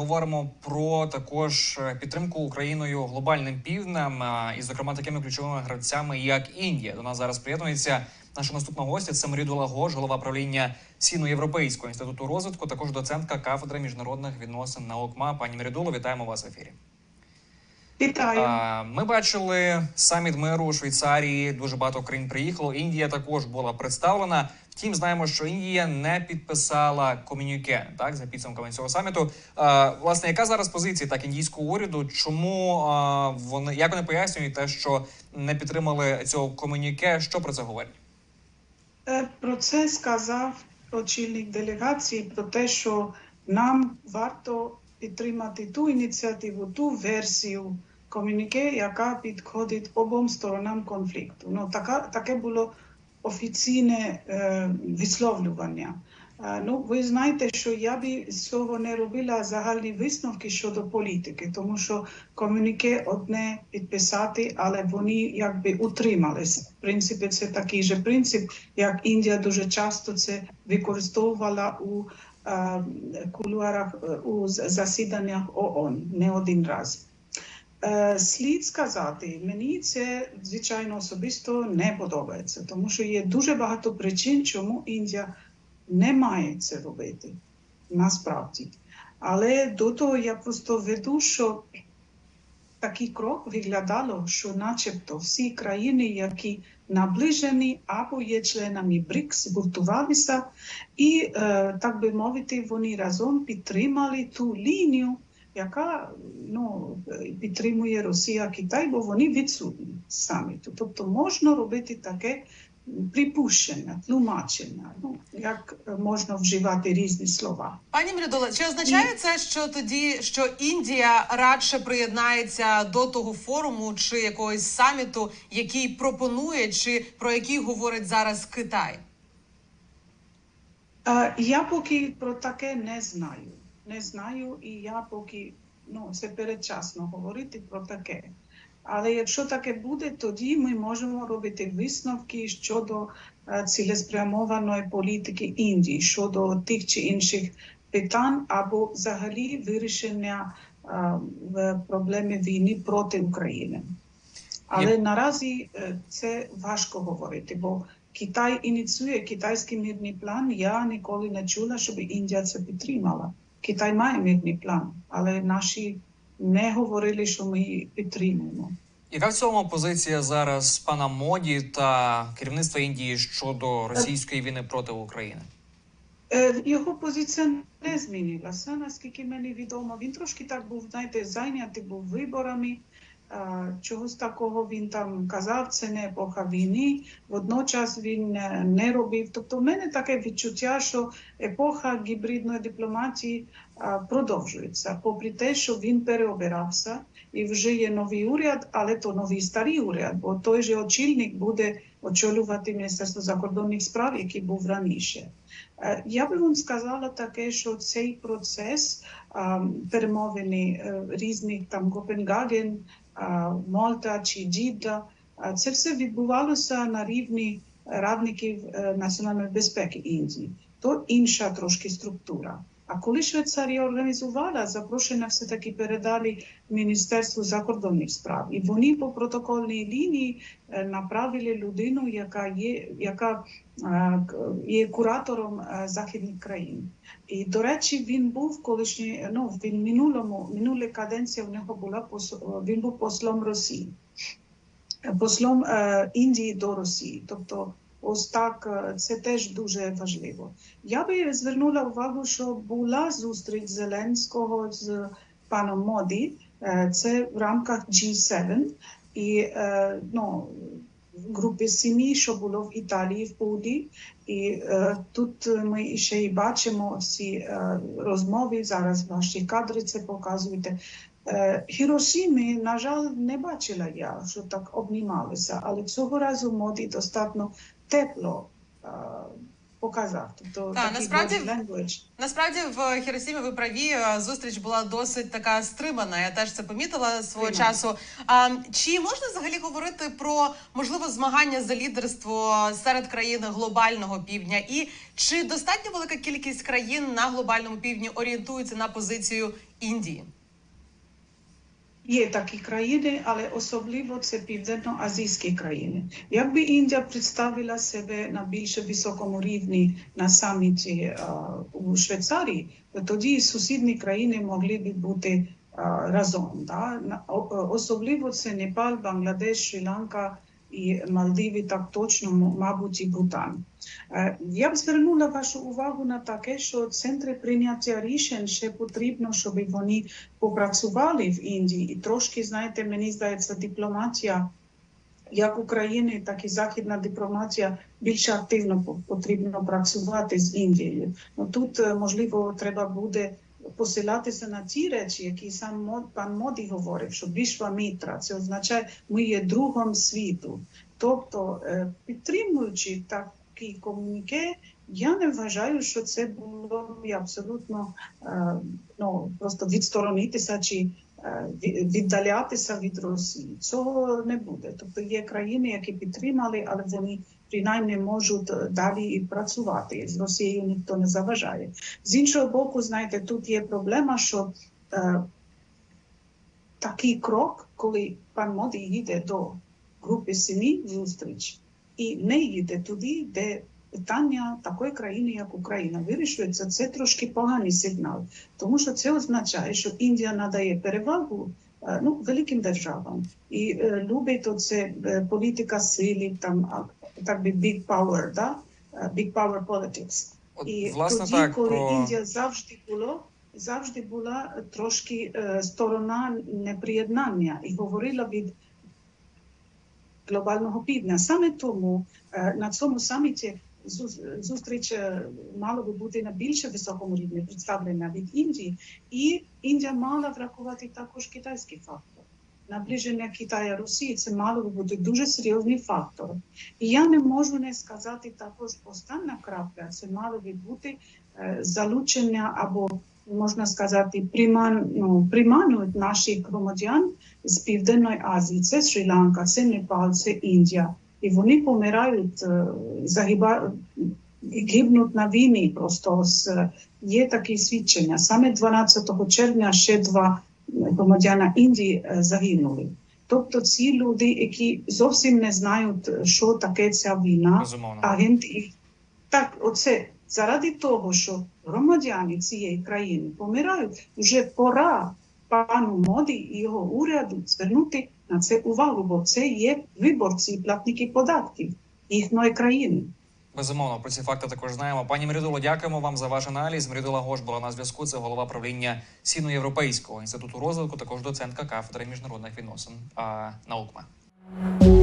говоримо про також е, підтримку Україною глобальним півднем, е, і зокрема такими ключовими гравцями, як Індія. До нас зараз приєднується наша наступна гостя. Це Марідула Гош, голова правління Сіно-Європейського інституту розвитку, також доцентка кафедри міжнародних відносин на ОКМА. Пані Марідуло, вітаємо вас в ефірі. Вітаю. Ми бачили саміт миру у Швейцарії. Дуже багато країн приїхало. Індія також була представлена. Втім, знаємо, що Індія не підписала комюніке так за підсумками цього саміту. Власне, яка зараз позиція так індійського уряду? Чому вони як вони пояснюють те, що не підтримали цього комюніке? Що про це говорять? Е, Про це сказав очільник делегації про те, що нам варто підтримати ту ініціативу, ту версію комюніке, яка підходить обом сторонам конфлікту. Ну, така, таке було офіційне е, висловлювання. Е, ну, ви знаєте, що я би з цього не робила загальні висновки щодо політики, тому що комюніке одне підписати, але вони якби утримались. В принципі, це такий же принцип, як Індія дуже часто це використовувала у кулуарах у засіданнях ООН не один раз. Е, Слід сказати, мені це звичайно особисто не подобається, тому що є дуже багато причин, чому Індія не має це робити насправді. Але до того я просто веду, що такий крок виглядало, що начебто всі країни, які наближені або є членами БРИКС, гуртувалися, і, е, так би мовити, вони разом підтримали ту лінію, яка ну, підтримує Росія Китай, бо вони відсутні саміту. Тобто можна робити таке припущення, тлумачення, ну, як можна вживати різні слова. Пані Мрідола, чи означає це, що тоді що Індія радше приєднається до того форуму чи якогось саміту, який пропонує, чи про який говорить зараз Китай? Е, Я поки про таке не знаю. Не знаю, і я поки ну, це передчасно говорити про таке. Але якщо таке буде, тоді ми можемо робити висновки щодо е, цілеспрямованої політики Індії, щодо тих чи інших питань або взагалі вирішення е, в проблеми війни проти України. Але Є- наразі е, це важко говорити, бо Китай ініціює китайський мирний план. Я ніколи не чула, щоб Індія це підтримала. Китай має мирний план, але наші не говорили, що ми підтримуємо. Яка в цьому позиція зараз пана Моді та керівництва Індії щодо російської війни проти України? Е, Його позиція не змінилася, наскільки мені відомо. Він трошки так був, знаєте, зайнятий був виборами. Чогось такого він там казав, це не епоха війни. Водночас він е, не робив. Тобто, в мене таке відчуття, що епоха гібридної дипломатії продовжується, попри те, що він переобирався і вже є новий уряд, але то новий старий уряд, бо той же очільник буде очолювати Міністерство закордонних справ, який був раніше. Е, Я би вам сказала таке, що цей процес перемовини е, різних там Копенгаген, а, Мальта чи Джідда, а, це все відбувалося на рівні радників е, національної безпеки Індії. То інша трошки структура. А коли Швейцарія організувала, запрошення все-таки передали Міністерству закордонних справ. І вони по протокольній лінії е, направили людину, яка є, яка е, є куратором е, західних країн. І, до речі, він був колишній, ну, він минулому, минуле каденція в нього була, він був послом Росії, послом Індії до Росії. Тобто, ось так, е, це теж дуже важливо. Я би звернула увагу, що була зустріч Зеленського з паном Моді, е, це в рамках G7, і е, ну, групи сім'ї, що було в Італії в Пуді. І тут ми ще й бачимо е, розмови. Зараз ваші кадри це показуєте. Хірошіми, на жаль, не бачила я, що так обнімалися, але цього разу моді достатньо тепло показав. Тобто Та, такий насправді, language. Насправді в Хіросімі ви праві зустріч була досить така стримана. Я теж це помітила свого Стримана. часу. А чи можна взагалі говорити про можливо змагання за лідерство серед країн глобального півдня? І чи достатньо велика кількість країн на глобальному півдні орієнтується на позицію Індії? Є такі країни, але особливо це південно-азійські країни. Якби Індія представила себе на більш високому рівні на саміті а, у Швейцарії, то тоді сусідні країни могли б бути а, разом. Да? О- Особливо це Непал, Бангладеш, Шрі-Ланка і Мальдиви, так точно, мабуть, і Бутан. Е, Я б звернула вашу увагу на таке, що центри прийняття рішень ще потрібно, щоб вони попрацювали в Індії. І трошки, знаєте, мені здається, дипломатія як України, так і західна дипломатія більш активно потрібно працювати з Індією. Ну тут е, можливо треба буде посилатися на ті речі, які сам пан Моді говорив, що Вішва Мітра це означає, ми є другом світу. Тобто, е, підтримуючи такий комуніке, я не вважаю, що це було б абсолютно е, ну, просто відсторонитися чи е, віддалятися від Росії. Цього не буде. Тобто є країни, які підтримали, але вони принаймні можуть е, далі і працювати. З Росією ніхто не заважає. З іншого боку, знаєте, тут є проблема, що е, такий крок, коли пан Моді їде до групи сім'ї зустріч і не їде туди, де питання такої країни, як Україна, вирішується, це трошки поганий сигнал, тому що це означає, що Індія надає перевагу е, ну, великим державам і е, любить оце політика сили, там так би big power, да? Е, big power politics. От, І власне, тоді, так коли про Індія завжди було, завжди була трошки е, сторона неприєднання і говорила від глобального півдня. Саме тому е, на цьому саміті зустріч е, мала би бути на більш високому рівні представлена від Індії, і Індія мала врахувати також китайський фактор. Наближення Китаю Росії це мало би бути дуже серйозний фактор. І я не можу не сказати також остання крапля. Це мало би бути е, залучення або можна сказати приман, ну, приманують наших громадян з Південної Азії. Це Шрі-Ланка, це Непал, це Індія. І вони помирають, е, загиба, гибнуть на війні. Просто є такі свідчення. Саме 12 червня ще два громадяна Індії е, загинули. Тобто ці люди, які зовсім не знають, що таке ця війна, безумовно. агент і так, оце заради того, що громадяни цієї країни помирають, вже пора пану моді і його уряду звернути на це увагу, бо це є виборці, і платники податків їхньої країни. Безумовно, про ці факти також знаємо. Пані Мрідуло, дякуємо вам за ваш аналіз. Мрідула Гош була на зв'язку. Це голова правління Сіно-Європейського інституту розвитку, також доцентка кафедри міжнародних відносин а, наук. МА.